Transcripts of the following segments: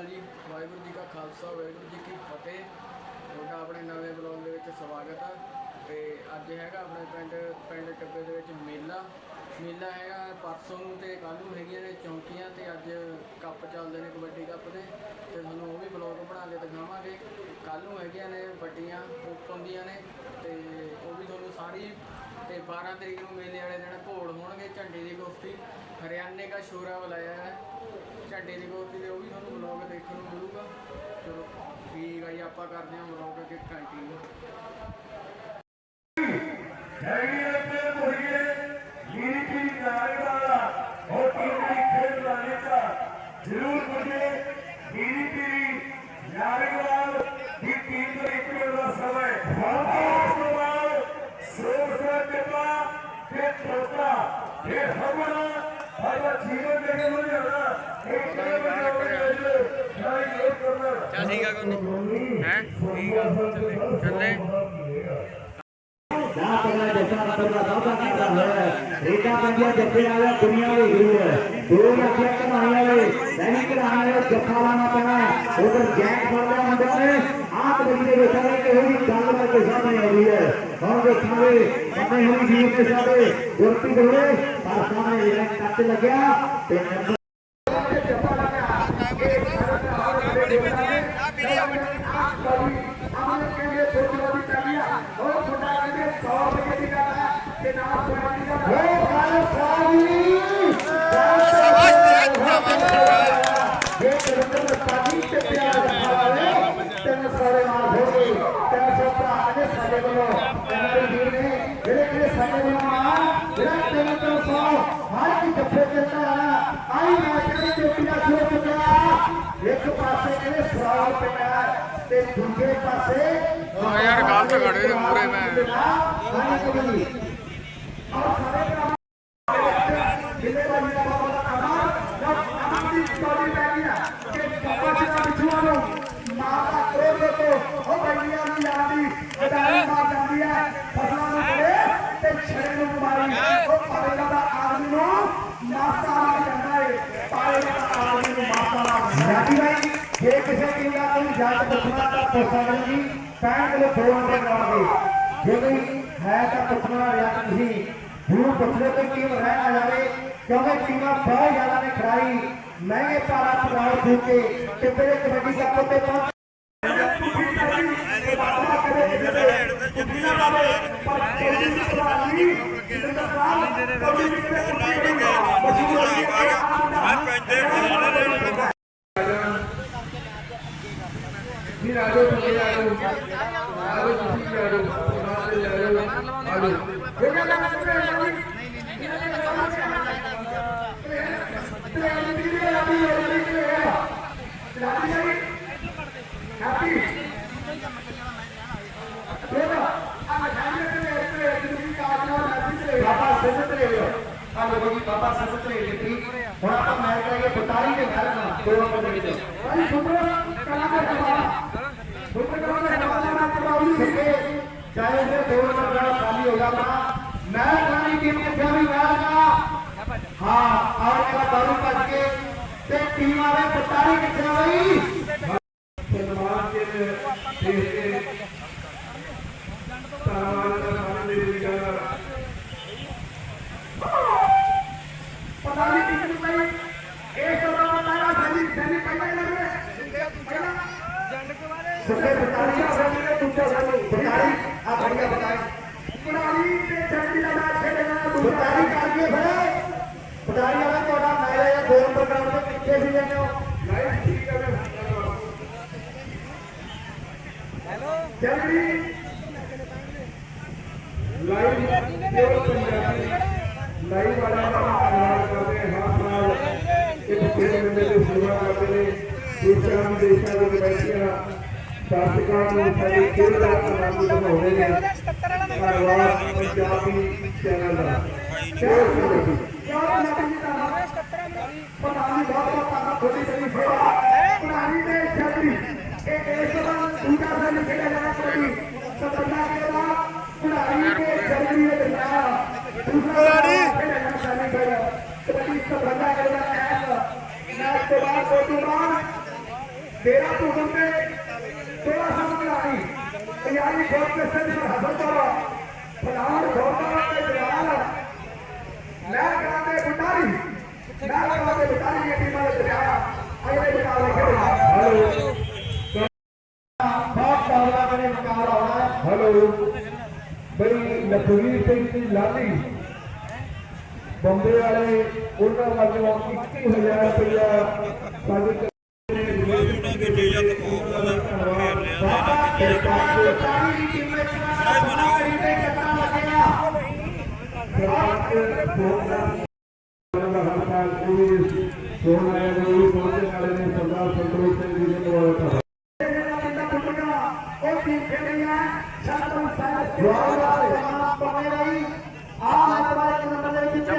ਅਕਾਲ ਜੀ। ਵਾਹਿਗੁਰੂ ਜੀ ਕਾ ਖਾਲਸਾ, ਵਾਹਿਗੁਰੂ ਜੀ ਕੀ ਫਤਿਹ। ਤੁਹਾਡਾ ਆਪਣੇ ਨਵੇਂ ਬਲੌਗ ਦੇ ਵਿੱਚ ਸਵਾਗਤ ਆ। ਤੇ ਅੱਜ ਹੈਗਾ ਆਪਣੇ ਪਿੰਡ ਪਿੰਡ ਟੱਬੇ ਦੇ ਵਿੱਚ ਮੇਲਾ। ਮੇਲਾ ਹੈਗਾ ਪਰਸੋਂ ਨੂੰ ਤੇ ਕੱਲ੍ਹ ਨੂੰ ਹੈਗੀਆਂ ਨੇ ਚੌਂਕੀਆਂ ਤੇ ਅੱਜ ਕੱਪ ਚੱਲਦੇ ਨੇ ਕਬੱਡੀ ਕੱਪ ਦੇ। ਤੇ ਤੁਹਾਨੂੰ ਉਹ ਵੀ ਬਲੌਗ ਬਣਾ ਕੇ ਦਿਖਾਵਾਂਗੇ। ਕੱਲ੍ਹ ਨੂੰ ਹੈਗੀਆਂ ਨੇ ਵੱਡੀਆਂ ਓਪਨ ਦੀਆਂ ਨੇ। ਤੇ ਉਹ ਵੀ ਤੁਹਾਨੂੰ ਸਾਰੀ ਤੇ 12 ਤਰੀਕ ਨੂੰ ਮੇਲੇ ਵਾਲੇ ਦਿਨ ਘੋੜ ਹੋਣਗੇ ਝੰਡੇ ਦੀ ਕੁਸ਼ਤੀ ਹਰਿਆਣੇ ਦਾ ਸ਼ੋਰਾ ਬੁਲਾਇਆ ਹੈ। ਝੰਡੇ ਦੀ ਕੁਸ਼ਤੀ ਦੇ ਉਹ ਵੀ ਤੁਹਾਨੂੰ ਬਲੌਗ ਦੇਖਣ ਨੂੰ ਮਿਲੂਗਾ। ਚਲੋ, ਠੀਕ ਆ ਜੀ, ਆਪਾਂ ਕਰਦੇ ਹਾਂ ਬਲੌਗ ਅੱਗੇ ਕੰਟੀਨਿਊ ਹੈਗੀ ਉੱਤੇ ਮੁਰਗੇ ਲੀਰੀ ਕੀ ਨਾਰੇਗਾ ਉਹ ਟੀਮੀ ਖੇਡ ਲਾਣੇ ਦਾ ਜ਼ਰੂਰ ਮੁਝੇ ਲੀਰੀ ਕੀ ਨਾਰੇਗਾਲ ਦੀ ਟੀਮ ਦੇ ਇੱਕ ਮਿੰਟ ਦਾ ਸਮਾਂ ਉਸ ਤੋਂ ਬਾਅਦ ਸੋਰ ਸਰ ਟਿੱਪਾ ਤੇ ਟੋਟਾ ਇਹ ਹਮਲਾ ਸਾਡਾ ਜੀਵਨ ਦੇ ਕੇ ਮੁਝਾਣਾ ਇਹ ਕਿਹੜੇ ਬੰਦੇ ਨਹੀਂ ਇਹ ਕਰਨਾ ਚੱਲ ਠੀਕ ਆ ਕੋਈ ਹੈ ਠੀਕ ਆ ਚੱਲੇ ਚੱਲੇ ਦਾ ਪਗਲਾ ਜੱਟਾ ਦਾ ਪਗਲਾ ਦਾਦਾ ਕਰਦਾ ਹੋਇਆ ਰੇਟਾ ਪੰਜਿਆ ਜੱਟੇ ਵਾਲਾ ਦੁਨੀਆ ਦੀ ਗੁਰੂ ਹੈ ਦੋ ਲੱਖਿਆ ਕਮਾਈ ਵਾਲੇ ਨਹੀਂ ਕਰਾਉਣ ਵਾਲੇ ਜੱਫਾ ਲਾਣਾ ਪੈਣਾ ਉਧਰ ਜੈਕ ਫੜਦਾ ਹੁੰਦਾ ਨੇ ਆਪ ਬੜੀ ਦੇ ਵੇਖਾਂਗੇ ਕਿ ਉਹਦੀ ਗੱਲ ਕਰਕੇ ਸਾਹਮਣੇ ਆਉਂਦੀ ਹੈ। ਹੁਣ ਦੇਖਾਂਗੇ ਸਾਹਮਣੇ ਹੋਈ ਜੀਵ ਦੇ ਸਾਡੇ ਗੁਰਪ੍ਰੀਤ ਹੋਏ ਪਰ ਸਾਹਮਣੇ ਜਿਹੜਾ ਕੱਟ ਲੱਗਿਆ ਤੇ ਨੰਬਰ ਇੱਕ ਪਾਸੇ ਕਹਿੰਦੇ ਸਰਾਲ ਪਿਆ ਤੇ ਦੂਜੇ ਪਾਸੇ ਉਹ ਯਾਰ ਗਲਤ ਖੜੇ ਨੇ ਮੂਰੇ ਮੈਂ ਜੇ ਕਿਸੇ ਟੀਮ ਦਾ ਕੋਈ ਜੱਜ ਪੁੱਛਣਾ ਤਾਂ ਪੁੱਛ ਸਕਦੇ ਜੀ 65 ਕਿਲੋ ਦੋ ਨੰਬਰ ਕਰਾਂਗੇ ਜੇ ਕੋਈ ਹੈ ਤਾਂ ਪੁੱਛਣਾ ਜਾਂ ਤੁਸੀਂ ਜ਼ਰੂਰ ਪੁੱਛੋ ਕਿ ਟੀਮ ਰਹਿ ਨਾ ਜਾਵੇ ਕਿਉਂਕਿ ਟੀਮਾਂ ਬਹੁਤ ਜ਼ਿਆਦਾ ਨੇ ਖਿਡਾਰੀ ਮਹਿੰਗੇ ਭਾਰਾ ਪਗਾਉ ਫੂਕ ਕੇ ਟਿੱਬੇ ਦੇ ਕਬੱਡੀ ਕੱਪ ਉੱਤੇ ਪਹੁੰਚ ਫਿਰ ਆ ਜਾਓ ਤੁਸੀਂ ਆ ਜਾਓ। ਆ ਜਾਓ ਤੁਸੀਂ ਵੀ ਆ ਜਾਓ। ਨਾਲ ਦੇ ਆ ਜਾਓ। ਆ ਜਾਓ। ਹੋ ਗਿਆ ਕੰਮ ਤੇ ਬਾਬਾ ਸਿੱਧਤ ਲੈ ਲਿਓ ਆ ਲੋਗੋ ਜੀ ਬਾਬਾ ਸਿੱਧਤ ਲੈ ਲਈ ਹੁਣ ਆਪਾਂ ਮੈਚ ਕਰਾਂਗੇ ਬਟਾਰੀ ਦੇ ਘਰ ਨਾਲ ਦੋ ਨੰਬਰ ਦੇ ਵਿੱਚ। ਭਾਈ ਸੁਪਰ ਕਲਾਕਾਰ ਬਾਬਾ ਸੁਪਰ ਕਲਾਕਾਰ ਬਾਬਾ ਨਾਲ ਕਰਾਉਣੀ ਸਿੱਕੇ ਚਾਹੇ ਉਹ ਦੋ ਨੰਬਰ ਦਾ ਖਾਲੀ ਹੋ ਜਾਣਾ ਮੈਂ ਕਹਾਣੀ ਟੀਮ ਕਿੱਥੇ ਵੀ ਜਾਏਗਾ ਹਾਂ ਆਹ ਮੇਰਾ ਦਾਰੂ ਭੱਜ ਕੇ ਤੇ ਟੀਮ ਵਾਲੇ ਬਟਾਰੀ ਕਿੱਥੇ ਆ ਬਈ ਸਨਮਾਨ ਦੇ ਦੇਖ ਕੇ ਸਨਮਾਨ ਦਾ ਨਾਮ ਦੇ ਵੀ ਜਾਣਾ ਪਤਾ ਨਹੀਂ ਕਿਸ ਨੂੰ ਪਈ ਇਹ ਸਭ ਬਤਾਇਆ ਸੈਨੀ ਸੈਨੀ ਪਹਿਲਾਂ ਹੀ ਲੱਗੇ ਪਹਿਲਾਂ ਸੁੱਕੇ ਬਤਾਰੀ ਸੈਨੀ ਨੇ ਦੂਜਾ ਸਾਨੂੰ ਬਤਾਰੀ ਲਾਈਵ ਠੀਕ ਹੈ ਮੈਂ ਜਲਦੀ ਲਾਈਵ ਕੇਵਲ ਪੰਜਾਬੀ ਲਾਈਵ ਵਾਲਿਆਂ ਦਾ ਧੰਨਵਾਦ ਕਰਦੇ ਹਾਂ ਹੱਥ ਨਾਲ ਇੱਕ ਖੇਡ ਮੇਲੇ ਦੀ ਸੇਵਾ ਕਰਦੇ ਨੇ ਦੂਸਰਾ ਦੇਸ਼ਾਂ ਦੇ ਵਿੱਚ ਬੈਠੀਆਂ ਦਰਸ਼ਕਾਂ ਨੂੰ ਸਾਡੀ ਖੇਡ ਦਾ ਆਨੰਦ ਦਿਵਾਉਂਦੇ ਨੇ ਧੰਨਵਾਦ ਪੰਜਾਬੀ ਚੈਨਲ ਦਾ ਬਹੁਤ ਸ਼ੁਕਰੀਆ ਯਾਰ ਲੱਗੀ ਦਾ ਪਤਾਨੀ ਬਹੁਤ ਫਲਾਣ ਖੋਤਾ ਤੇ ਜਲਾਲ ਮੈਂ ਕਰਾਂਗੇ ਬੁਟਾਰੀ ਮੈਂ ਕਰਾਂਗੇ ਬੁਟਾਰੀ ਦੀ ਟੀਮਾਂ ਦੇ ਦਰਿਆ ਅਗਲੇ ਮੁਕਾਬਲੇ ਖੇਡਣਾ ਹੈਲੋ ਬਹੁਤ ਡਾਵਲਾ ਕਰੇ ਮੁਕਾਬਲਾ ਹੋਣਾ ਹੈ ਹੈਲੋ ਬਈ ਲਖਵੀਰ ਸਿੰਘ ਦੀ ਲਾਲੀ ਬੰਬੇ ਵਾਲੇ ਉਹਨਾਂ ਵੱਲੋਂ 21000 ਰੁਪਇਆ ਸਾਡੇ ਸੋਨਾ ਇਹ ਵੀ ਪਹੁੰਚਣ ਵਾਲੇ ਨੇ ਸਰਦਾਰ ਸੰਤੋਖ ਸਿੰਘ ਜੀ ਨੇ ਬੋਲਿਆ ਉਹ ਟੀਮ ਖੇਡਿਆ ਸ਼ਾਤਮ ਸਾਹਿਬ ਜਵਾਬ ਬਣੇ ਰਹੀ ਆ ਮੈਚ ਵਾਲੇ ਨੰਬਰ ਦੇ ਵਿੱਚ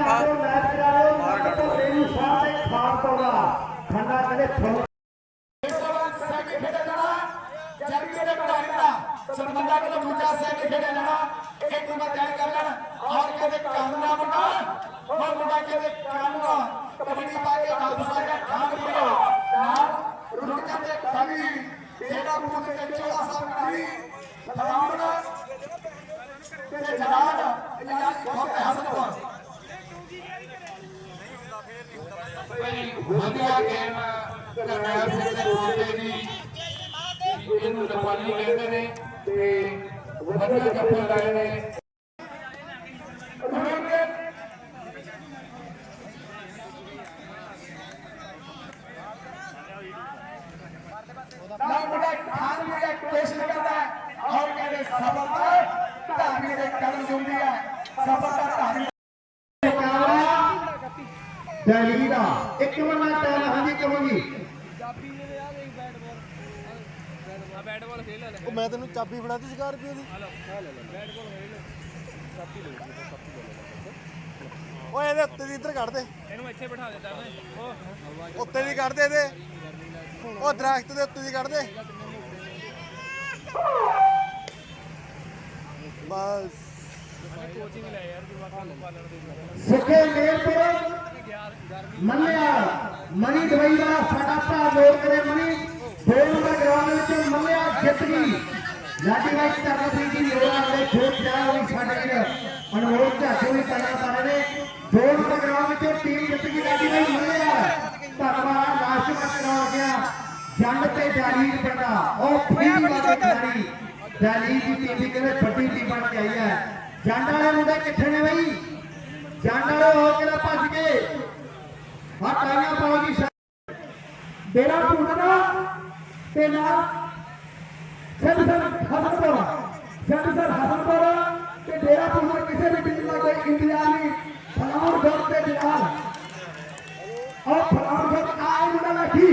ਆਓ ਮੈਚ ਕਰਾ ਰਹੇ ਹੋ ਤਾਂ ਰੇਨੂ ਸਾਹਿਬ ਕਦੇ ਕੰਮ ਨਾ ਮੁੰਡਾ ਉਹ ਮੁੰਡਾ ਕਹਿੰਦੇ ਕੰਮ ਨਾ ਕਬੱਡੀ ਪਾ ਕੇ ਨਾਲ ਦੂਸਰਾ ਖਾਣ ਪੀਓ ਨਾਲ ਰੁਕ ਜਾਂਦੇ ਕਵੀ ਤੇਰਾ ਪੁੱਤ ਤੇ ਚੋਲਾ ਸਾਹਿਬ ਕਵੀ ਫਲਾਉਣ ਤੇ ਜਲਾਲ ਇਲਾਜ ਬਹੁਤ ਹਸਨ ਤੋਂ ਵਧੀਆ ਗੇਮ ਕਰਨਾਲ ਸਿੰਘ ਦੇ ਕੋਲ ਦੀ ਇਹਨੂੰ ਜਪਾਨੀ ਕਹਿੰਦੇ ਨੇ ਤੇ ਵਧੀਆ ਜੱਫੇ ਲਾਏ ਨੇ ਮੁੰਡਾ ਖਾਨ ਵੀ ਇਹ ਕੋਸ਼ਿਸ਼ ਕਰਦਾ ਹੈ ਔਰ ਕਹਿੰਦੇ ਸਬਰ ਦਾ ਧਾਰਮੀ ਦੇ ਕਦਮ ਜੁੰਦੀ ਹੈ ਸਬਰ ਦਾ ਧਾਰਮੀ ਦੈਲੀ ਦਾ ਇੱਕ ਵਾਰ ਮੈਂ ਟਾਈਮ ਹਾਂਜੀ ਕਹਾਂਗੀ ਉਹ ਮੈਂ ਤੈਨੂੰ ਚਾਬੀ ਫੜਾਤੀ ਸਕਾਰਪੀਓ ਦੀ। ਓਏ ਇਹਦੇ ਉੱਤੇ ਦੀ ਇੱਧਰ ਕੱਢ ਦੇ। ਇਹਨੂੰ ਇੱਥੇ ਬਿਠਾ ਦੇ ਉਹ ਉੱਤੇ ਦੀ ਕੱਢ ਦੇ ਇਹਦੇ। ਉਹ ਦਰਖਤ ਦੇ ਉੱਤੇ ਦੀ ਕੱਢ ਦੇ। ਬਸ। ਸੁਖੇ ਮੇਰਪੁਰ ਮੰਨਿਆ। ਮਣੀ ਦਵਾਈ ਵਾਲਾ ਸਾਡਾ ਭਰਾ ਲੋਕ ਕਰੇ ਮਣੀ ਦੋ ਨੰਬਰ ਗਰਾਊਂਡ ਵਿੱਚ ਮੰਨਿਆ ਜਿੱਤ ਗਈ। ਲਾਡੀ ਬਾਈ ਤਰਨਪ੍ਰੀਤ ਦੀ ਯੋਗਦਾਨ ਦੇ ਖੇਡ ਜਾ ਹੋਈ ਸਾਡੇ ਵੀਰ ਅਨਮੋਲ ਝਾਟੂ ਵੀ ਕਰਨਾ ਪਾ ਰਹੇ ਨੇ। ਦੋ ਨੰਬਰ ਗਰਾਊਂਡ ਵਿੱਚ ਟੀਮ ਜਿੱਤ ਗਈ ਲਾਡੀ ਬਾਈ ਮੰਨਿਆ। ਧੰਨਵਾਦ ਲਾਸਟ ਮੈਚ ਕਰਾਉਣ ਗਿਆ। ਜੰਡ ਤੇ ਜਾਲੀਰ ਪਿੰਡਾ ਉਹ ਫੀਲ ਵਾਲੇ ਖਿਡਾਰੀ ਜਾਲੀਰ ਦੀ ਟੀਮ ਵੀ ਕਹਿੰਦੇ ਵੱਡੀ ਟੀਮ ਬਣ ਕੇ ਆਈ ਹੈ। ਜੰਡ ਵਾਲੇ ਮੁੰਡੇ ਕਿੱਥੇ ਨੇ ਬਈ? ਜੰਡ ਵਾਲੇ ਹੋ ਕੇ ਨਾ ਭੱਜ ਗਏ? ਆ ਟਾਈਆਂ ਪਾਓ ਜੀ ਡੇਰਾ ਭੁੰਨਣਾ ਤੇ ਨਾ sir sir Hasanpur. Sir sir Hasanpur ਤੇ ਡੇਰਾ ਭੁੰਨਣਾ ਕਿਸੇ ਵੀ ਟੀਮ ਦਾ ਕੋਈ ਇੰਤਜ਼ਾਰ ਨਹੀਂ। ਫਲਾਉਰ ਤੇ ਜਲਾਲ ਉਹ ਫਲਾਉਰ ਗੜ ਆਏ ਮੁੰਡਾ ਲੱਠੀ।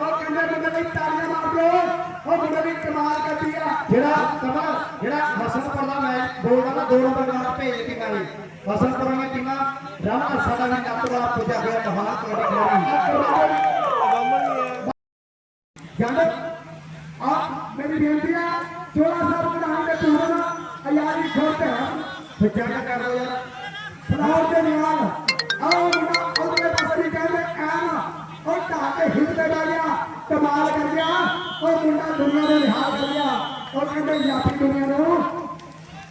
ਉਹ ਕਹਿੰਦੇ ਮੁੰਡੇ ਲਈ ਤਾੜੀਆਂ ਮਾਰ ਦਿਓ। ਉਹ ਮੁੰਡੇ ਦੀ ਕਮਾਲ ਕਰਦੀ ਆ। ਜਿਹੜਾ ਕਮਲ ਜਿਹੜਾ ਹਸਨਪੁਰ ਦਾ ਮੈਚ ਬੋਲਦਾ ਨਾ ਦੋ ਨੰਬਰ ਨਾਲ ਭੇਜ ਕੇ ਗਾਲੀ ਹਸਨਪੁਰ ਦੀਆਂ ਟੀਮਾਂ ਰਾਮਾ ਸਾਡਾ ਵੀ ਕੱਪ ਵਾਲਾ ਪੁੱਜਾ ਹੋਇਆ ਮਹਾਨ ਕਬੱਡੀ ਖਿਡਾਰੀ ਜੰਡ ਆ ਮੇਰੀ ਬੇਨਤੀ ਹੈ ਚੋਲਾ ਸਾਹਿਬ ਕਢਾਉਣ ਦੇ ਪੂਰਨ ਅਯਾਰੀ ਖੋਤੇ ਤੇ ਜੰਡ ਕਰ ਲੋ ਯਾਰ। ਫਲਾਉਰ ਦੇ ਨਾਲ ਆਓ ਮੁੰਡਾ ਉਹਦੇ ਪਾਸੇ ਵੀ ਕਹਿੰਦੇ, ਐਨ, ਉਹ ਢਾ ਕੇ ਹਿੱਟ ਤੇ ਬਹਿ ਗਿਆ, ਕਮਾਲ ਕਰ ਗਿਆ। ਉਹ ਮੁੰਡਾ ਦੁਨੀਆ ਦੇ ਲਿਹਾਜ਼ ਕਰ ਗਿਆ। ਉਹ ਕਹਿੰਦੇ ਯਾਪੀ ਦੁਨੀਆ ਨੂੰ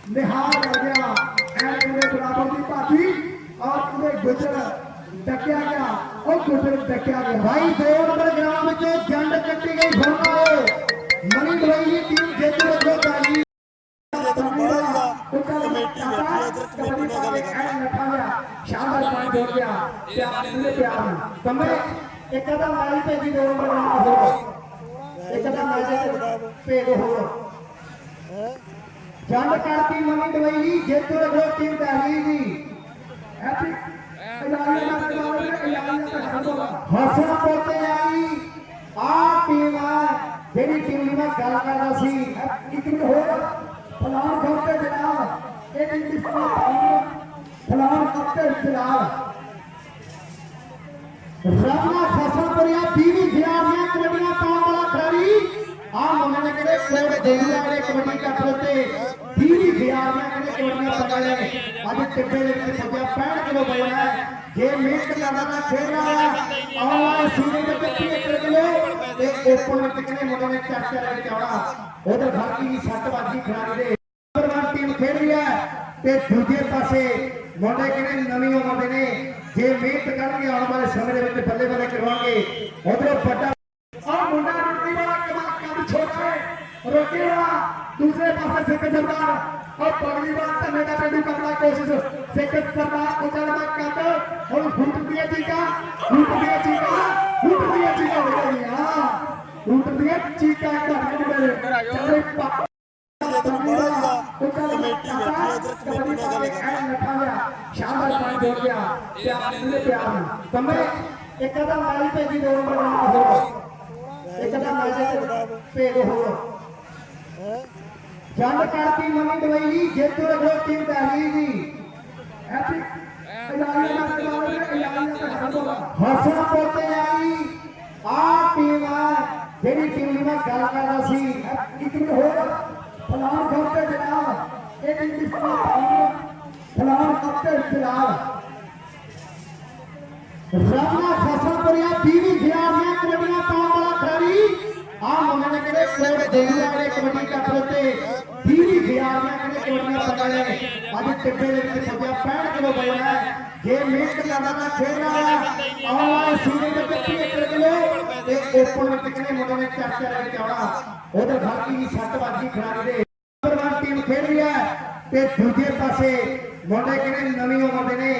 ਨਿਹਾਲ ਕਰ ਗਿਆ ਐਨ ਉਹਦੇ ਬਰਾਬਰ ਦੀ ਭਾਤੀ ਔਰ ਉਹਦੇ ਗੁਜਰ ਡੱਕਿਆ ਗਿਆ ਉਹ ਗੁਜਰ ਡੱਕਿਆ ਗਿਆ ਭਾਈ ਦੋ ਨੰਬਰ ਗਰਾਊਂਡ ਵਿੱਚ ਜੰਡ ਕੱਟੀ ਗਈ ਫਰਮਾਓ ਮਣੀ ਦਵਾਈ ਦੀ ਟੀਮ ਜਿੱਤ ਰਹੀ ਗਾਲੀ ਕਮੇਟੀ ਬੈਠੀ ਹੈ ਇਧਰ ਕਮੇਟੀ ਨਾਲ ਗੱਲ ਕਰ ਸ਼ਾਬਾਸ਼ ਪਾਣੀ ਹੋ ਗਿਆ ਪਿਆਰ ਨੂੰ ਪਿਆਰ ਨੂੰ ਕੰਮੇ ਇੱਕ ਦਾ ਮੈਚ ਭੇਜੀ ਦੋ ਨੰਬਰ ਗਰਾਊਂਡ ਹੋਰ ਇੱਕ ਦਾ ਮੈਚ ਭੇਜ ਹੋਰ ਜੰਡ ਕਰਤੀ ਮਨੀ ਦਵਾਈ ਦੀ ਜਿੱਤ ਰਹੀ ਟੀਮ ਦਹਲੀ ਦੀ ਹੈਪੀ ਇਲਾਹੀਆ ਦਾ ਕਰਾਉਣ ਦੇ ਇਲਾਹੀਆ ਦਾ ਖੰਡੋਲਾ ਹਸਨ ਪੋਤੇ ਆਈ ਆ ਟੀਮ ਆ ਜਿਹੜੀ ਟੀਮ ਦੀ ਮੈਂ ਗੱਲ ਕਰਦਾ ਸੀ ਇੱਕ ਮਿੰਟ ਹੋਰ ਫਲਾਣ ਖੋਤੇ ਜਨਾਬ ਇਹ ਟੀਮ ਦੀ ਫਲਾਣ ਫਲਾਣ ਖੋਤੇ ਜਨਾਬ ਰਾਮਾ ਫਸਲਪੁਰੀਆ 20 ਹਜ਼ਾਰ ਦੀਆਂ ਕਬੱਡੀਆਂ ਪਾਉਣ ਵਾਲਾ ਖਿਡਾਰੀ ਆ ਮੁੰਡੇ ਨੇ ਕਿਹੜੇ ਕੋਟ ਦੇ ਵਾਲੇ ਕਬੱਡੀ ਕੱਪ ਉੱਤੇ? 20 ਦੀਆਂ ਕਿਹੜੇ ਕਬੱਡੀਆਂ ਪਾਉਂਦੇ ਨੇ ਅੱਜ ਟਿੱਬੇ ਦੇ ਵਿੱਚ ਸੱਜਿਆ 65 ਕਿਲੋ ਬੋਲਿਆ ਹੈ ਜੇ ਮਿਹਨਤ ਕਰਦਾ ਤਾਂ ਖੇਡਣਾ ਆਨਲਾਈਨ ਸੀਜ਼ਨ ਦੇ ਵਿੱਚ 75 ਕਿਲੋ। ਤੇ ਓਪਨ ਵਿੱਚ ਕਿਹਨੇ ਮੁੰਡੇ ਨੇ ਚਰਚਾ ਲੈ ਕੇ ਆਉਣਾ ਉਧਰ ਬਾਕੀ ਦੀ ਸੱਤ ਖਿਡਾਰੀ ਦੇ। ਨੰਬਰ ਟੀਮ ਖੇਡ ਰਹੀ ਹੈ। ਤੇ ਦੂਜੇ ਪਾਸੇ ਮੁੰਡੇ ਕਿਹਨੇ ਨਵੀਂ ਉਮਰ ਦੇ ਨੇ? ਜੇ ਮਿਹਨਤ ਕਰਨਗੇ, ਆਉਣ ਵਾਲੇ ਸਮੇਂ ਦੇ ਵਿੱਚ ਬੱਲੇ ਬੱਲੇ ਕਰਵਾਉਣਗੇ। ਉਧਰੋਂ ਵੱਡਾ ਹੈ ਰੋਟੀ ਵਾਲਾ ਦੂਸਰੇ ਪਾਸੇ ਸਿੱਖ ਸਰਦਾਰ ਔਰ ਪਗੜੀ ਵਾਲਾ ਧੰਨੇ ਦਾ ਪਿੰਡੂ ਕਰਨਾ ਕੋਸ਼ਿਸ਼ ਸਿੱਖ ਸਰਦਾਰ ਉਜਲ ਦਾ ਕੱਟ ਹੁਣ ਫੁੱਟ ਦੀਆਂ ਚੀਕਾਂ ਫੁੱਟ ਦੀਆਂ ਚੀਕਾਂ ਫੁੱਟ ਦੀਆਂ ਚੀਕਾਂ ਹੋ ਗਈਆਂ ਫੁੱਟ ਦੀਆਂ ਚੀਕਾਂ ਘਰ ਨੂੰ ਮੇਰੇ ਚੱਲੇ ਪਾ ਕਮੇਟੀ ਬੈਠੀ ਉਧਰ ਕਮੇਟੀ ਨਾਲ ਗੱਲ ਕਰ ਸ਼ਾਨਦਾਰ ਪਾਣੀ ਦੇ ਗਿਆ ਪਿਆਰ ਪੂਰੇ ਪਿਆਰ ਨਾਲ ਕੰਮੇ ਇੱਕ ਦਾ ਮਾਰੀ ਭੇਜੀ ਦੋ ਨੰਬਰ ਨਾਲ ਹੋਰ ਇੱਕ ਦਾ ਮਾਰੀ ਭੇਜ ਹੋਰ ਜੰਡ ਕਰਤੀ ਨਵੀਂ ਦਵਾਈ ਜੇਤੂ ਰਗੋ ਟੀਮ ਦਹਲੀ ਦੀ ਹੈਪੀ ਹਸਨ ਪੋਤੇ ਆਈ ਆ ਟੀਮ ਆ ਜਿਹੜੀ ਟੀਮ ਦੀ ਮੈਂ ਗੱਲ ਕਰਦਾ ਸੀ। ਇੱਕ ਮਿੰਟ ਹੋਰ। ਫਲਾਣ ਖੋਤੇ ਜਨਾਬ ਇਹ ਇੰਗਲਿਸ਼ ਦਾ ਫਲਾਣ ਫਲਾਣ ਖੋਤੇ ਜਨਾਬ। ਰਾਮਾ ਫਸਲਪੁਰੀਆ 20 ਹਜ਼ਾਰ ਦੀਆਂ ਕਬੱਡੀਆਂ ਪਾਉਣ ਵਾਲਾ ਖਿਡਾਰੀ ਆ ਮੁੰਡੇ ਨੇ ਕੋਟ ਦੇ ਵਾਲੇ ਕਬੱਡੀ ਕੱਪ ਉੱਤੇ? 20 ਦੀਆਂ ਕਿਹੜੇ ਕਬੱਡੀਆਂ ਪਾਉਂਦੇ ਨੇ। ਅੱਜ ਟਿੱਬੇ ਦੇ ਵਿੱਚ ਸੱਜਿਆ 65 ਕਿਲੋ ਪਿਆ ਜੇ ਮਿਹਨਤ ਕਰਦਾ ਤਾਂ ਖੇਡਣਾ ਹੈ ਸੀਰੇ ਦੇ ਵਿੱਚ 75 ਕਿਲੋ ਤੇ ਓਪਨ ਵਿੱਚ ਕਿਹੜੇ ਮੁੰਡੇ ਨੇ ਚਰਚਾ ਲੈ ਕੇ ਆਉਣਾ ਉਧਰ ਬਾਕੀ ਦੀ ਸੱਤ ਵੱਜੀ ਖਿਡਾਰੀ ਦੇ। ਨੰਬਰ ਟੀਮ ਖੇਡ ਰਹੀ ਹੈ ਤੇ ਦੂਜੇ ਪਾਸੇ ਮੁੰਡੇ ਕਿਹੜੇ ਨਵੀਂ ਉਮਰ ਦੇ ਨੇ?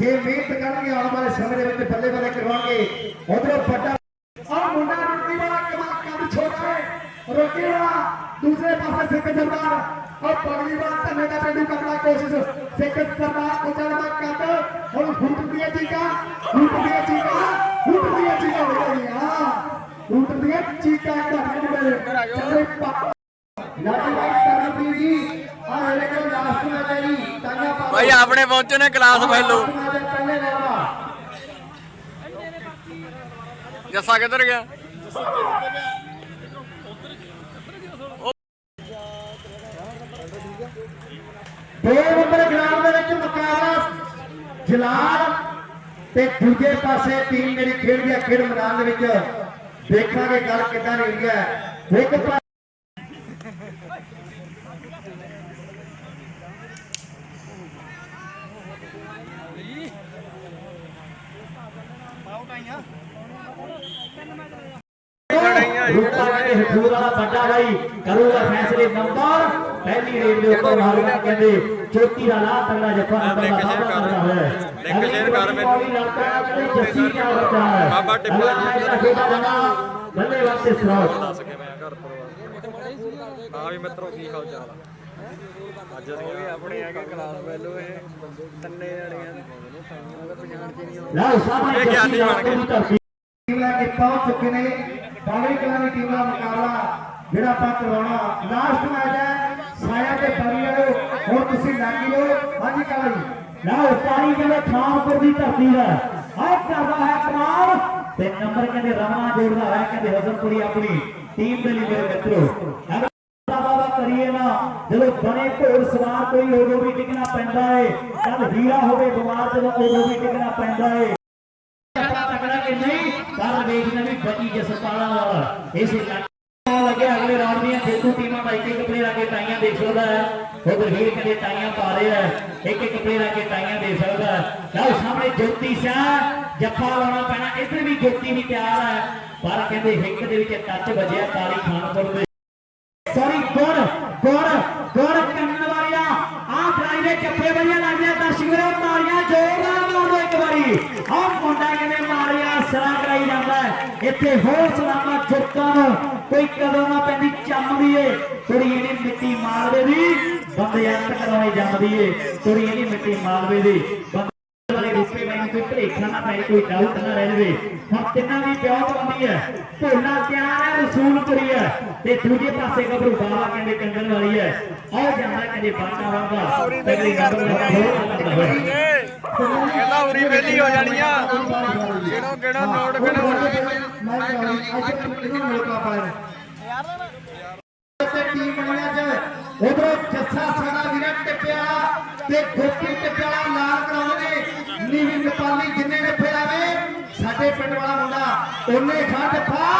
ਜੇ ਮਿਹਨਤ ਕਰਨਗੇ ਆਉਣ ਵਾਲੇ ਸਮੇਂ ਦੇ ਵਿੱਚ ਬੱਲੇ ਬੱਲੇ ਕਰਵਾਉਣਗੇ। ਉਧਰੋਂ ਵੱਡਾ ਔਰ ਮੁੰਡਾ ਰੋਟੀ ਵਾਲਾ ਕਮਾ ਵਾਲਾ ਦੂਸਰੇ ਪਾਸੇ ਸਿੱਖ ਸਰਦਾਰ ਔਰ ਪਗੜੀ ਵਾਲਾ ਧੰਨੇ ਦਾ ਪਿੰਡੂ ਕਰਨਾ ਕੋਸ਼ਿਸ਼। ਸਿੱਖ ਸਰਦਾਰ ਉਜਲ ਦਾ ਕੱਟ। ਹੁਣ ਫੁੱਟ ਦੀਆਂ ਚੀਕਾਂ ਫੁੱਟ ਦੀਆਂ ਚੀਕਾਂ ਫੁੱਟ ਦੀਆਂ ਚੀਕਾਂ ਹੋ ਗਈਆਂ ਫੁੱਟ ਦੀਆਂ ਚੀਕਾਂ ਘਰ ਪਾ ਲਾਡੀ ਭਾਈ ਆਪਣੇ ਪਹੁੰਚੇ ਨੇ ਕਲਾਸ ਫੈਲੋ। ਪਹਿਲੇ ਜੱਸਾ ਕਿੱਧਰ ਗਿਆ? ਦੋ ਨੰਬਰ ਗਰਾਊਂਡ ਦੇ ਵਿੱਚ ਮੁਕਾਬਲਾ ਜਲਾਲ ਤੇ ਦੂਜੇ ਪਾਸੇ ਟੀਮ ਮੇਰੀ ਖੇਡ ਗਿਆ ਖੇਡ ਮੈਦਾਨ ਦੇ ਵਿੱਚ। ਦੇਖਾਂਗੇ ਗੱਲ ਕਿੱਦਾਂ ਰਹੀ ਹੈ। ਇੱਕ ਪਾ- ਰੂਪਾ ਦੇ ਹਜੂਰ ਵਾਲਾ ਵੱਡਾ ਭਾਈ ਕਰੂਗਾ ਫੈਸਲੇ ਨੰਬਰ। ਪਹਿਲੀ ਰੇਡ ਦੇ ਉੱਪਰ ਮਾਰੂਗਾ ਕਹਿੰਦੇ ਚੋਟੀ ਦਾ ਲਾਹ ਤਗੜਾ ਜੱਫਾ ਦਾ ਸਾਹਮਣਾ ਕਰਦਾ ਹੈ ਲਿੰਕ ਸ਼ੇਅਰ ਕਰ ਮੈਨੂੰ। ਜੱਸੀ ਕਿਆ ਬੱਚਾ ਹੈ। ਬਾਬਾ ਟਿੱਬਾ ਅੱਲਾ ਖੇਡਾ ਜਾਣਾ ਬੱਲੇ ਵਾਸਤੇ ਸਰਾਉ ਦੱਸ ਕਿਵੇਂ ਆ ਘਰ ਪਰਿਵਾਰ ਹਾਂ ਵੀ ਮਿੱਤਰੋ ਕੀ ਹਾਲ ਚਾਲ ਆ? ਅੱਜ ਅਸੀਂ ਆਪਣੇ ਹੈਗੇ ਕਲਾਸ ਫੈਲੋ ਇਹ ਤੰਨੇ ਵਾਲੀਆਂ ਉਹਦਾ ਪਛਾਣ ਚ ਨਹੀਂ ਆਉਂਦਾ ਲਓ ਸਾਹਮਣੇ ਇਹ ਜੱਸੀ ਗਿਆਨੀ ਦਾ ਬਣ। ਆਪਣੀ ਕੇ ਪਹੁੰਚ ਚੁੱਕੇ ਨੇ। ਬਾਗੜੀ ਕਲਾਂ ਦੀ ਟੀਮ ਦਾ ਮੁਕਾਬਲਾ ਜਿਹੜਾ ਆਪਾਂ ਕਰਵਾਉਣਾ ਲਾਸਟ ਮੈਚ ਹੈ, ਸਾਇਆ ਤੇ ਬਰੀ ਵਾਲੋ ਹੁਣ ਤੁਸੀਂ ਲੱਗੀ ਹੋ। ਹਾਂਜੀ ਕਾਲਾ ਜੀ ਲਓ ਪਾਣੀ ਕਹਿੰਦੇ ਖਾਨਪੁਰ ਦੀ ਧਰਤੀ ਹੈ ਆਹ ਕਰਦਾ ਹੈ ਕਮਾਲ। ਤੇ ਨੰਬਰ ਕਹਿੰਦੇ ਰਮਾ ਜੋੜਦਾ ਹੈ, ਕਹਿੰਦੇ ਹਸਨਪੁਰੀ ਆਪਣੀ ਟੀਮ ਦੇ ਲਈ ਮੇਰੇ ਮਿੱਤਰੋ। ਕਰੀਏ ਨਾ। ਜਦੋਂ ਬਣੇ ਘੋੜ ਸਵਾਰ ਕੋਈ ਉਦੋਂ ਵੀ ਟਿਕਣਾ ਪੈਂਦਾ ਏ। ਕੱਲ ਹੀਰਾ ਹੋਵੇ ਬਿਮਾਰ, ਜਦੋਂ ਉਦੋਂ ਵੀ ਟਿਕਣਾ ਪੈਂਦਾ ਏ ਤਕੜਾ ਕਿ ਨਹੀਂ ਕੱਲ ਵੇਖਣਾ ਵੀ ਬਚੀ ਜਸਪਾਲਾ ਵਾਲਾ ਇਸ ਇਲਾਕੇ ਅਗਲੇ ਰਾਤ ਦੀਆਂ ਖੇਤੂ ਟੀਮਾਂ ਦਾ ਇੱਕ ਇੱਕ ਪਲੇਅਰ ਆ ਟਾਈਆਂ ਦੇ ਸਕਦਾ ਹੈ। ਉਧਰ ਵੀਰ ਕਹਿੰਦੇ ਟਾਈਆਂ ਪਾ ਰਿਹਾ ਹੈ। ਇੱਕ ਇੱਕ ਪਲੇਅਰ ਆ ਟਾਈਆਂ ਦੇ ਸਕਦਾ ਲਓ ਸਾਹਮਣੇ ਜੋਤੀ ਸਿਆ ਜੱਫਾ ਲਾਉਣਾ ਪੈਣਾ। ਇੱਧਰ ਵੀ ਜੋਤੀ ਵੀ ਤਿਆਰ ਹੈ। ਪਰ ਕਹਿੰਦੇ ਹਿੱਕ ਦੇ ਵਿੱਚ ਟੱਚ ਵੱਜਿਆ ਕਾਲੀ ਖਾਨਪੁਰ ਦੇ। ਸੌਰੀ ਗੁਰ ਗੁਰ ਗੁਰ ਕੰਨ ਵਾਲਿਆ ਆ ਫਲਾਈ ਦੇ ਚੱਪੇ ਵਧੀਆ ਲੱਗਦੇ ਦਰਸ਼ਕ ਵੀਰੋ, ਮਾਰੀਆਂ ਜ਼ੋਰਦਾਰ ਮਾਰ ਦੋ ਇੱਕ ਵਾਰੀ। ਆ ਮੁੰਡਾ ਕਿਵੇਂ ਮਾਰਿਆ? ਸਰਾ ਇੱਥੇ ਹੋਰ ਸਲਾਮਾ ਜੁਰਤਾਂ ਨੂੰ ਕੋਈ ਕਦੋਂ ਨਾ ਪੈਂਦੀ ਚੰਮਦੀ ਏ। ਕੁੜੀ ਇਹਦੀ ਮਿੱਟੀ ਮਾਲਵੇ ਦੀ ਬੰਦੇ ਅੰਤ ਕਰਾਉਣੇ ਜੰਮਦੀ ਏ। ਕੁੜੀ ਇਹਦੀ ਮਿੱਟੀ ਮਾਲਵੇ ਦੀ ਬੰਦੇ ਰੁਪਏ ਮੈਨੂੰ ਕੋਈ ਭੇਖਾ ਨਾ ਪਏ ਕੋਈ ਡਾਊਟ ਨਾ ਰਹਿ ਜਾਵੇ। ਹੁਣ ਤਿੰਨਾਂ ਦੀ ਪਿਆਉ ਬੰਦੀ ਹੈ ਭੋਲਾ ਤਿਆਰ ਹੈ ਰਸੂਲਪੁਰੀ ਹੈ ਤੇ ਦੂਜੇ ਪਾਸੇ ਗੱਭਰੂ ਬਾਵਾ ਕਹਿੰਦੇ ਕੰਗਣ ਵਾਲੀ ਹੈ ਆਹ ਜਾਂਦਾ ਕਹਿੰਦੇ ਬਾਣਾ ਵਾਂਗਾ। ਪਹਿਲੀ ਗੱਲ ਕਹਿੰਦਾ ਉਰੀ ਵੇਲੀ ਹੋ ਜਾਣੀ ਆ। ਕਿਹੜਾ ਕਿਹੜਾ ਨੋਟ ਕਿਹੜਾ ਉਧਰੋਂ ਜੱਸਾ ਸਾਡਾ ਵੀਰਾ ਟਿੱਪਿਆ ਤੇ ਗੋਪੀ ਟਿੱਪਿਆ ਲਾਲ ਕਰਾਉਂਦੇ ਨੀਵੀਂ ਨੇਪਾਲੀ ਜਿੰਨੇ ਨੇ ਫੇਰਾਵੇ ਸਾਡੇ ਪਿੰਡ ਵਾਲਾ ਮੁੰਡਾ ਉਹਨੇ ਖਾ ਜੱਫਾ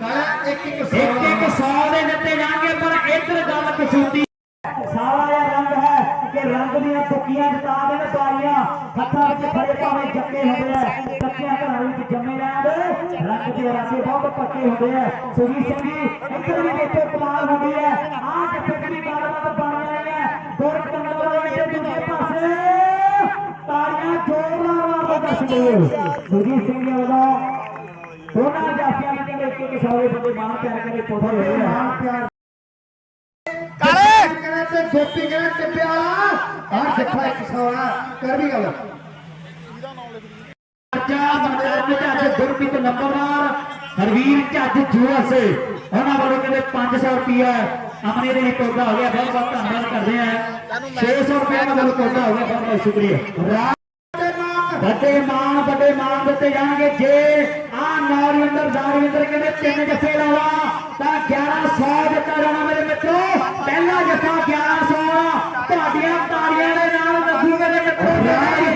ਕਾਲਾ ਇੱਕ ਇੱਕ ਸੌ ਇੱਕ ਇੱਕ 100 ਦੇ ਦਿੱਤੇ ਜਾਣਗੇ ਪਰ ਇੱਧਰ ਗੱਲ ਕਸੂਤੀ ਸਾਰਾ ਇਹ ਰੰਗ ਰੰਗ ਦੀਆਂ ਤੁਕੀਆਂ ਜਿਤਾ ਦੇਣ ਪਾਰੀਆਂ ਹੱਥਾਂ ਵਿੱਚ ਫੜੇ ਭਾਵੇਂ ਜੱਕੇ ਹੁੰਦੇ ਆ। ਕੱਚਿਆਂ ਘਰਾਂ ਵਿੱਚ ਜੰਮੇ ਰਹਿੰਦੇ ਰੰਗ ਦੇ ਰਾਸੇ ਬਹੁਤ ਪੱਕੇ ਹੁੰਦੇ ਆ। ਸੁਜੀ ਸਿੰਘ ਜੀ ਇੱਧਰ ਵੀ ਦੇਖੋ ਕਮਾਲ ਹੁੰਦੀ ਹੈ ਆਹ ਜੱਫੇ ਦੀ ਗੱਲਬਾਤ ਬਣ ਰਹੀ ਹੈ ਗੁਰ ਕੰਗਲ ਦੇ ਦੂਜੇ ਪਾਸੇ ਤਾੜੀਆਂ ਜ਼ੋਰਦਾਰ ਮਾਰਦਾ ਦੱਸ ਗਏ ਸੁਜੀ ਸਿੰਘ ਵੱਲੋਂ ਦੋਨਾਂ ਜਾਫੀਆਂ ਨੇ ਕਹਿੰਦੇ ਇੱਕ ਇੱਕ ਬੰਦੇ ਮਾਨ ਪਿਆਰ ਕਰੇ ਪੋਥੇ ਹੋਏ ਆ ਕਰ ਵੀ ਗੱਲ ਚਾਰ ਬੰਦੇ ਝੱਜ ਗੁਰਪ੍ਰੀਤ ਨੰਬਰਦਾਰ ਹਰਵੀਰ ਝੱਜ ਜੂਐਸ ਉਹਨਾਂ ਵੱਲੋਂ ਕਹਿੰਦੇ 500 ਰੁਪਿਆ ਅਮਨੇ ਦੇ ਵੀ ਕੋਡਾ ਹੋ ਗਿਆ ਬਹੁਤ ਬਹੁਤ ਧੰਨਵਾਦ ਕਰਦੇ ਆ 600 ਰੁਪਿਆ ਦਾ ਵੱਲੋਂ ਕੋਡਾ ਹੋ ਗਿਆ ਬਹੁਤ ਬਹੁਤ ਸ਼ੁਕਰੀਆ ਵੱਡੇ ਮਾਨ ਵੱਡੇ ਮਾਨ ਦਿੱਤੇ ਜਾਣਗੇ ਜੇ ਆ ਨੌਰਵਿੰਦਰ ਦਾਰਵਿੰਦਰ ਕਹਿੰਦੇ ਤਿੰਨ ਜੱਫੇ ਲਾਵਾ ਤਾਂ 1100 ਦਿੱਤਾ ਜਾਣਾ ਮੇਰੇ ਮਿੱਤਰੋ ਪਹਿਲਾ ਜੱਫਾ 1100 ਤੁਹਾਡੀਆਂ ਤਾੜੀਆਂ ਦੇ ਨਾਲ ਲੱਗੂਗੇ ਮੇਰੇ ਮਿੱਤਰੋ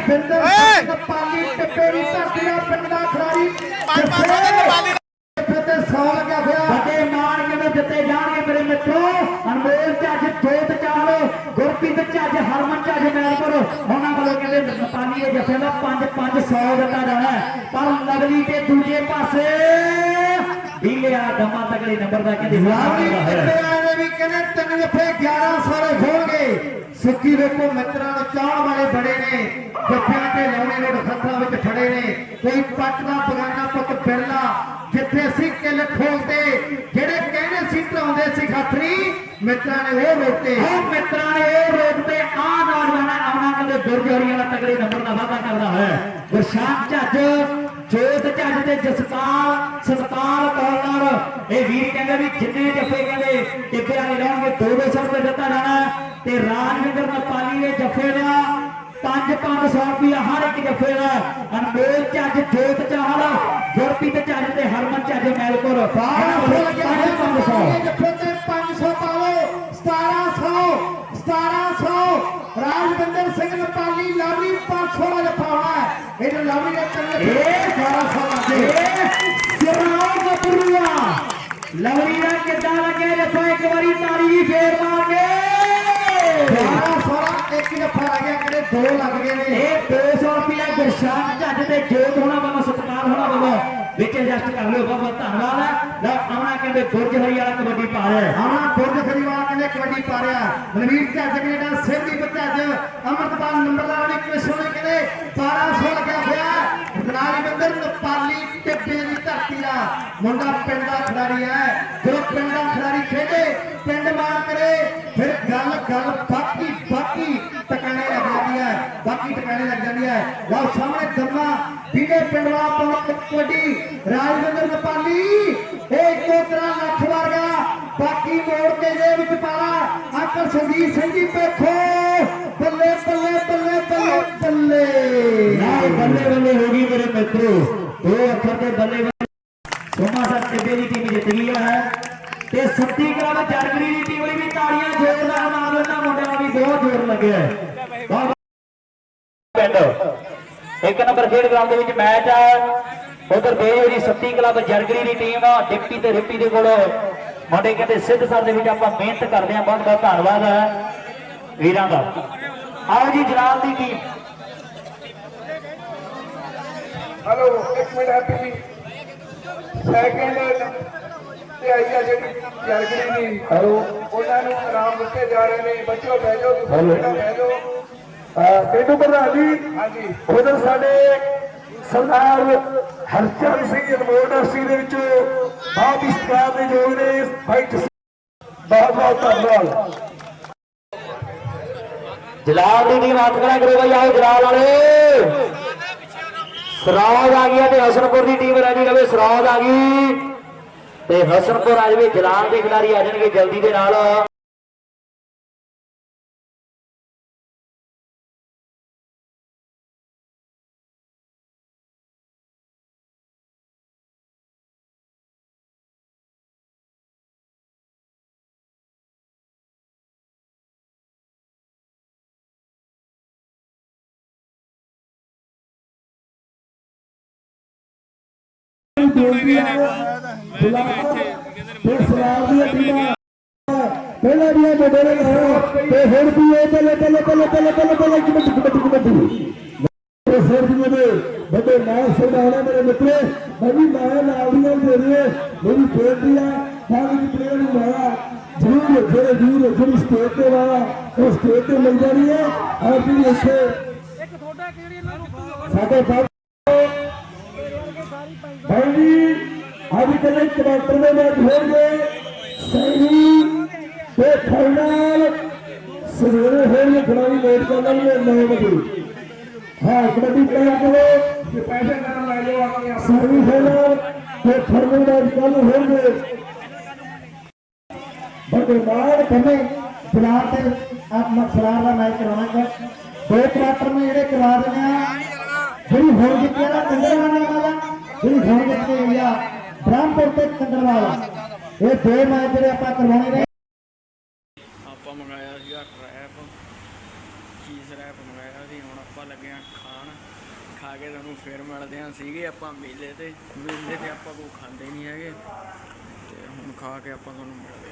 ਬਿੰਦਰ ਪਾਲੀ ਟਿੱਪੇ ਦੀ ਧਰਤੀ ਦਾ ਪਿੰਡ ਦਾ ਖਿਡਾਰੀ ਟਿੱਪੇ ਤੇ 100 ਲੱਗਿਆ ਹੋਇਆ ਵੱਡੇ ਮਾਨ ਕਿਵੇਂ ਦਿੱਤੇ ਜਾਣਗੇ ਮੇਰੇ ਮਿੱਤਰੋ ਅਨਮੋਲ ਝੱਜ ਜੋਤ ਚਾਲ ਗੁਰਪ੍ਰੀਤ ਝੱਜ ਹਰਮਨ ਝੱਜ ਮੈਲਪੁਰ ਉਹਨਾਂ ਵੱਲੋਂ ਕਹਿੰਦੇ ਨੇਪਾਲੀ ਦੇ ਜੱਫੇ ਦਾ 5 500 ਦਿੱਤਾ ਜਾਣਾ ਹੈ। ਪਰ ਲਵਲੀ ਤੇ ਦੂਜੇ ਪਾਸੇ ਢੀਲੇ ਆ ਦਮਾ ਤਕੜੇ ਨੰਬਰ ਦਾ ਕਹਿੰਦੇ ਹੈ? ਵਾਲੇ ਨੇ ਵੀ ਕਹਿੰਦੇ ਤਿੰਨ ਜੱਫੇ 1100 ਦੇ ਹੋਣਗੇ। ਸੁੱਕੀ ਵੇਖੋ ਮਿੱਤਰਾਂ ਨੂੰ ਚਾਹਣ ਵਾਲੇ ਬੜੇ ਨੇ। ਜੱਫਿਆਂ ਤੇ ਲਾਉਣੇ ਨੇ ਹੱਥਾਂ ਵਿੱਚ ਫੜੇ ਨੇ। ਕੋਈ ਪੱਟ ਦਾ ਬਗਾਨਾ ਪੁੱਤ ਬਿਰਲਾ ਜਿੱਥੇ ਅਸੀਂ ਕਿੱਲ ਠੋਕਦੇ ਜਿਹੜੇ ਕਹਿੰਦੇ ਸੀ ਟਰਾਉਂਦੇ ਸੀ ਖਾਤਰੀ ਮਿੱਤਰਾਂ ਨੇ ਉਹ ਰੋਕੇ ਉਹ ਮਿੱਤਰਾਂ ਨੇ ਉਹ ਰੋਕ ਤੇ ਆ ਨੌਜਵਾਨ ਆਉਣਾ ਕਹਿੰਦੇ ਗੁਰਜੋਰੀ ਵਾਲਾ ਤਕੜੇ ਨੰਬਰ ਦਾ ਵਾਅਦਾ ਕਰਦਾ ਹੈ। ਗੁਰਸ਼ਾਨ ਝੱਜ ਜੋਤ ਝੱਜ ਤੇ ਜਸਪਾਲ ਸਤਪਾਲ ਨਾਲ ਇਹ ਵੀਰ ਕਹਿੰਦੇ ਵੀ ਜਿੰਨੇ ਜੱਫੇ ਕਹਿੰਦੇ ਟਿੱਪਿਆਂ ਨੇ ਲਾਉਣਗੇ 200 ਰੁਪਏ ਦਿੱਤਾ ਜਾਣਾ ਤੇ ਰਾਜਵਿੰਦਰ ਨਪਾਲੀ ਦੇ ਜੱਫੇ ਦਾ 5-500 ਰੁਪਇਆ ਹਰ ਇੱਕ ਜੱਫੇ ਦਾ। ਅਨਮੋਲ ਝੱਜ ਜੋਤ ਚਾਹਲ ਗੁਰਪ੍ਰੀਤ ਝੱਜ ਤੇ ਹਰਮਨ ਝੱਜ ਮੈਲਪੁਰ ਬਾਹਰ ਲੱਗਿਆ ਹੋਇਆ 5-500 ਜੱਫੇ ਤੇ 500 ਪਾਵੋ 1700 1700 ਰਾਜਵਿੰਦਰ ਸਿੰਘ ਨਪਾਲੀ ਲਾਵੀ 500 ਦਾ ਜੱਫਾ ਹੋਣਾ ਹੈ। ਇਹਨੂੰ ਲਾਵੀ ਦੇ ਤਿੰਨ ਇਹ 1100 ਲੱਗੇ ਸਿਰਾਉ ਗੱਭਰੂਆ ਲਵਰੀ ਦਾ ਕਿੱਦਾਂ ਲੱਗਿਆ ਜੱਫਾ ਇੱਕ ਵਾਰੀ ਤਾੜੀ ਵੀ ਫੇਰ ਮਾਰ ਕੇ 1100 ਇੱਕ ਜੱਫਾ ਲੱਗ ਗਿਆ ਕਿਤੇ ਦੋ ਲੱਗ ਗਏ ਨੇ? ਇਹ 200 ਰੁਪਇਆ ਗੁਰਸ਼ਾਨ ਝੱਜ ਤੇ ਜੋਤ ਹੋਣਾ ਵੱਲੋਂ ਸਤਕਾਰ ਹੋਣਾ ਵੱਲੋਂ ਵਿੱਚ ਐਡਜਸਟ ਕਰ ਲਿਓ ਬਹੁਤ ਬਹੁਤ ਧੰਨਵਾਦ ਹੈ। ਲਓ ਆਉਣਾ ਕਹਿੰਦੇ ਗੁਰਜ ਹਰੀ ਵਾਲਾ ਕਬੱਡੀ ਪਾ ਰਿਹਾ ਹੈ। ਆਣਾ ਗੁਰਜ ਖਰੀਵਾਲ ਕਹਿੰਦੇ ਕਬੱਡੀ ਪਾ ਰਿਹਾ ਮਨਵੀਰ ਝੱਜ ਕੈਨੇਡਾ ਸਿਰਦੀਪ ਝੱਜ ਅਮਰਤਪਾਲ ਨੰਬਰਦਾਰ ਨੇ ਕ੍ਰਿਸ਼ਨ ਨੇ ਕਹਿੰਦੇ 1200 ਲੱਗਿਆ ਹੋਇਆ ਰਾਜਵਿੰਦਰ ਨੇਪਾਲੀ ਟਿੱਬੇ ਦੀ ਧਰਤੀ ਦਾ ਮੁੰਡਾ ਪਿੰਡ ਦਾ ਖਿਡਾਰੀ ਹੈ। ਜਦੋਂ ਪਿੰਡ ਕਬੱਡੀ ਰਾਜਵਿੰਦਰ ਨੇਪਾਲੀ ਇਹ ਇੱਕੋ ਤਰ੍ਹਾਂ ਲੱਖ ਵਰਗਾ ਬਾਕੀ ਮੋੜ ਕੇ ਜੇ ਵਿੱਚ ਪਾਲਾ ਆਕਰ ਸੰਜੀਤ ਸਿੰਘ ਜੀ ਪੇਖੋ ਬੱਲੇ ਬੱਲੇ ਬੱਲੇ ਬੱਲੇ ਬੱਲੇ। ਨਾਲ ਬੱਲੇ ਬੱਲੇ ਹੋ ਗਈ ਮੇਰੇ ਮਿੱਤਰੋ। ਦੋ ਅੱਖਰ ਤੇ ਬੱਲੇ ਬੱਲੇ। ਸੋਮਾ ਸਾਹਿਬ ਟਿੱਬੇ ਦੀ ਟੀਮ ਜਿੱਤ ਗਈ ਹੈ। ਤੇ ਸੱਤੀ ਕਰਾਵਾ ਜਰਗਰੀ ਦੀ ਟੀਮ ਲਈ ਵੀ ਤਾੜੀਆਂ ਜ਼ੋਰਦਾਰ ਨਾਲ ਇਹਨਾਂ ਮੁੰਡਿਆਂ ਦਾ ਵੀ ਬਹੁਤ ਜ਼ੋਰ ਲੱਗਿਆ ਪਿੰਡ। ਇੱਕ ਨੰਬਰ ਖੇਡ ਗਰਾਊਂਡ ਦੇ ਵਿੱਚ ਮੈਚ ਆ। ਉਧਰ ਬੇਜੋਰੀ ਸੱਤੀ ਕਲੱਬ ਜਰਗਰੀ ਦੀ ਟੀਮ ਆ ਡਿਪਟੀ ਤੇ ਰਿਪਟੀ ਦੇ ਕੋਲ। ਮੁੰਡੇ ਕਹਿੰਦੇ ਸਿੱਧ ਸਰ ਦੇ ਵਿੱਚ ਆਪਾਂ ਮਿਹਨਤ ਕਰਦੇ ਆ ਬਹੁਤ ਬਹੁਤ ਧੰਨਵਾਦ ਹੈ ਵੀਰਾਂ ਦਾ। ਆਓ ਜੀ ਜਲਾਲ ਦੀ ਟੀਮ। ਹਲੋ ਇੱਕ ਮਿੰਟ ਹੈਪੀ ਜੀ। ਸੈਕਿੰਡ ਤੇ ਆਈ ਆ ਜਿਹੜੀ ਜਰਗਰੀ ਦੀ। ਹਲੋ ਉਹਨਾਂ ਨੂੰ ਆਰਾਮ ਦਿੱਤੇ ਜਾ ਰਹੇ ਨੇ। ਬੱਚਿਓ ਬਹਿ ਜਾਓ ਤੁਸੀਂ ਬਹਿ ਜਾਓ। ਪਿੰਡੂ ਪ੍ਰਧਾਨ ਜੀ ਹਾਂਜੀ। ਉਧਰ ਸਾਡੇ ਸਰਦਾਰ ਹਰਚਰਨ ਸਿੰਘ ਯੂਨੀਵਰਸਿਟੀ ਦੇ ਵਿੱਚ ਬਹੁਤ ਹੀ ਸਤਿਕਾਰ ਦੇ ਯੋਗ ਨੇ ਭਾਈ ਬਹੁਤ ਬਹੁਤ ਧੰਨਵਾਦ। ਜਲਾਲ ਦੀ ਟੀਮ ਹੱਥ ਖੜਾ ਕਰੋ ਬਈ, ਆਓ ਜਲਾਲ ਵਾਲੇ। ਸਰਾਜ ਆ ਗਿਆ ਤੇ ਹਸਨਪੁਰ ਦੀ ਟੀਮ ਰੈਡੀ ਰਵੇ, ਸਰਾਜ ਆ ਗਈ। ਤੇ ਹਸਨਪੁਰ ਆ ਜਵੇ, ਜਲਾਲ ਦੇ ਖਿਡਾਰੀ ਆ ਜਾਣਗੇ ਜਲਦੀ ਦੇ ਨਾਲ। ਬੇਨਤੀ ਹੈ ਗੁਲਾਬ ਤੇ ਸਲਾਮ ਟੀਮਾਂ ਪਹਿਲਾਂ ਵੀ ਇਹ ਵੱਡੇ ਲਾਓ ਤੇ ਹੁਣ ਵੀ ਇਹ ਬੱਲੇ ਬੱਲੇ ਬੱਲੇ ਬੱਲੇ ਬੱਲੇ ਬੱਲੇ ਕਬੱਡੀ ਕਬੱਡੀ ਕਬੱਡੀ ਸਿਰ ਦੀ ਦੇ ਵੱਡੇ ਮਾਂ ਸੋਡਾਣਾ ਮੇਰੇ ਮਿੱਤਰੇ ਬੜੀ ਮਾਂ ਨਾਲ ਦੀ ਦੇ ਦੇ ਮੇਰੀ ਬੇਨਤੀ ਆ ਸਾਰੇ ਪਲੇਅਰ ਨੂੰ ਮਾਰਾ ਜ਼ਰੂਰ ਜਿਹੜੇ ਵੀਰ ਜਿਹੜੀ ਸਟੇਜ ਤੇ ਵਾਲਾ ਉਹ ਸਟੇਟ ਤੇ ਮਿਲ ਜਾਣੀ ਹੈ ਔਰ ਵੀ ਇੱਥੇ ਸਾਡੇ ਬਾਪ ਭਾਈ ਜੀ, ਅੱਜ ਕੱਲ੍ਹ ਟਮਾਟਰ ਦੇ ਮੈਚ ਹੋਣਗੇ ਸਹੀ ਤੇ ਫਾਈਨਲ। ਸਵੇਰੇ ਹੋਣਗੇ ਖਿਡਾਰੀ ਵੇਟ ਕਰ ਲੈਣਗੇ 9 ਵਜੇ। ਹਾਂ, ਕਬੱਡੀ ਪਲੇਅਰ ਕਰੋ ਤੇ ਪੈਸੇ ਕਰਨ ਲੈ ਜਾਓ ਆਪਣੇ ਆਪ ਸਹੀ ਫਾਈਨਲ ਤੇ ਫਾਈਨਲ ਮੈਚ ਕੱਲ ਹੋਣਗੇ। ਬਰਮਾਨ ਕਮੇ ਫਿਲਹਾਲ ਤੇ ਆਪ ਮਸਲਾਰ ਦਾ ਮੈਚ ਕਰਵਾਉਣਾ ਦੋ ਕੁਆਟਰ में ਜਿਹੜੇ ਕਰਵਾ ਦਿੰਦੇ ਜਿਹੜੀ ਹੁਣ ਜਿੱਤੀ ਆ ਨਾ ਕੰਦਰਵਾਲਾ ਵਾਲਾ। ਜਿਹੜੀ ਹੁਣ ਜਿੱਤੀ ਹੋਈ ਬ੍ਰਹਮਪੁਰ ਤੇ ਕੰਦਰਵਾਲਾ ਇਹ ਦੋ ਮੈਚ ਜਿਹੜੇ ਆਪਾਂ ਕਰਵਾਉਣੇ ਨੇ। ਆਪਾਂ ਮੰਗਾਇਆ ਸੀਗਾ ਰੈਪ, ਚੀਜ਼ ਰੈਪ ਮੰਗਾਇਆ ਸੀ, ਹੁਣ ਆਪਾਂ ਲੱਗੇ ਆ ਖਾਣ। ਖਾ ਕੇ ਤੁਹਾਨੂੰ ਫੇਰ ਮਿਲਦੇ ਆ ਸੀਗੇ ਆਪਾਂ ਮੇਲੇ ਤੇ ਮੇਲੇ ਤੇ ਆਪਾਂ ਕੋਈ ਖਾਂਦੇ ਨਹੀਂ ਹੈਗੇ। ਤੇ ਹੁਣ ਖਾ ਕੇ ਆਪਾਂ ਤੁਹਾਨੂੰ ਮਿਲਦੇ